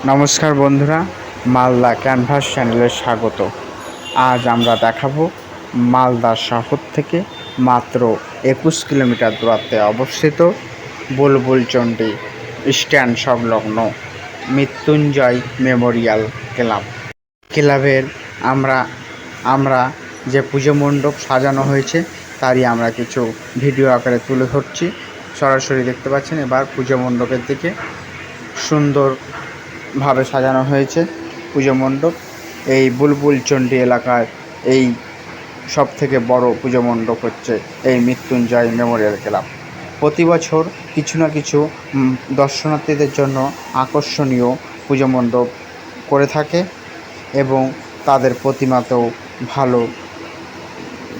নমস্কার বন্ধুরা, মালদা ক্যানভাস চ্যানেলে স্বাগত। আজ আমরা দেখাবো মালদা শহর থেকে মাত্র একুশ কিলোমিটার দূরত্বে অবস্থিত বুলবুল চণ্ডী স্ট্যান্ড সংলগ্ন মৃত্যুঞ্জয় মেমোরিয়াল ক্লাব। ক্লাবের আমরা আমরা যে পুজো মণ্ডপ সাজানো হয়েছে, তারই আমরা কিছু ভিডিও আকারে তুলে ধরছি। সরাসরি দেখতে পাচ্ছেন এবার পুজো মণ্ডপের দিকে সুন্দর ভাবে সাজানো হয়েছে পুজো মণ্ডপ। এই বুলবুল চণ্ডী এলাকার এই সব থেকে বড় পুজো মণ্ডপ হচ্ছে এই মৃত্যুঞ্জয় মেমোরিয়াল ক্লাব। প্রতি বছর কিছু না কিছু দর্শনার্থীদের জন্য আকর্ষণীয় পুজো মণ্ডপ করে থাকে এবং তাদের প্রতিমাতেও ভালো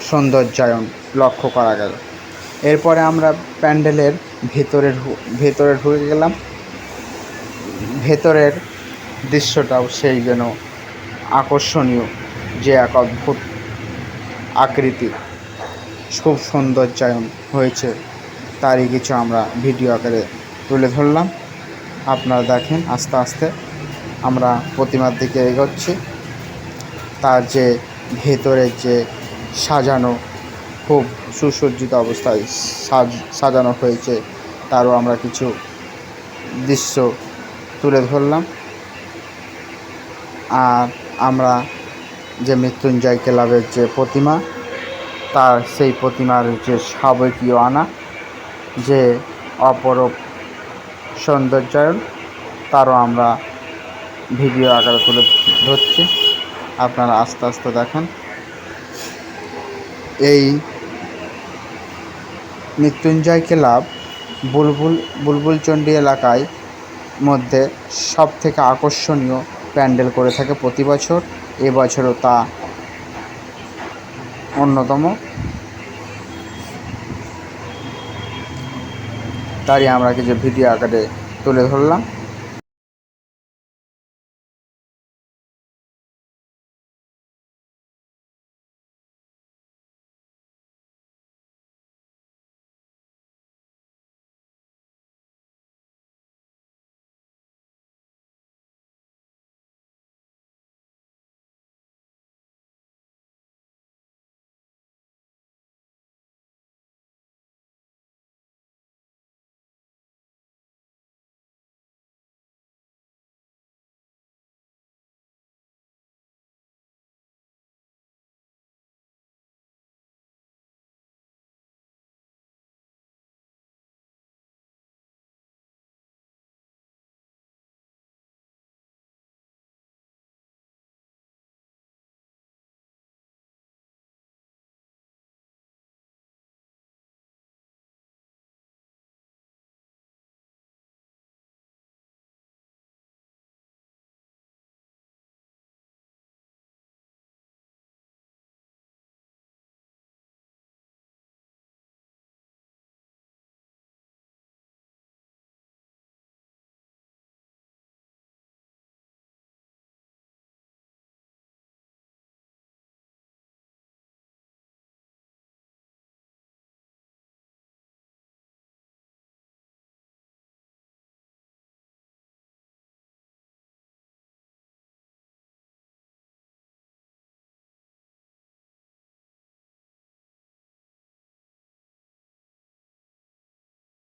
সৌন্দর্যায়ন লক্ষ্য করা গেল। এরপরে আমরা প্যান্ডেলের ভেতরে ভেতরে ঢুকে গেলাম। ভেতরের দৃশ্যটাও সেই যেন আকর্ষণীয়, যে এক অদ্ভুত আকৃতি। খুব সৌন্দর্যায়ন হয়েছে। তারই কিছু আমরা ভিডিও আকারে তুলে ধরলাম। আপনারা দেখেন আস্তে আস্তে আমরা প্রতিমার দিকে এগোচ্ছি। তার যে ভেতরের যে সাজানো, খুব সুসজ্জিত অবস্থায় সাজ, সাজানো হয়েছে, তারও আমরা কিছু দৃশ্য তুলে ধরলাম। আর আমরা যে মৃত্যুঞ্জয় ক্লাবের যে প্রতিমা, তার সেই প্রতিমার যে সাবেকীয় আনা, যে অপরূপ সৌন্দর্যায়ন, তারও আমরা ভিডিও আকারে তুলে ধরছি। আপনারা আস্তে আস্তে দেখেন। এই মৃত্যুঞ্জয় ক্লাব বুলবুল বুলবুলচণ্ডী এলাকায় মধ্যে সব থেকে আকর্ষণীয় প্যান্ডেল করে থাকে প্রতি বছর। এবছরও তা অন্যতম। তারই আমরা কিছু ভিডিও আকারে তুলে ধরলাম।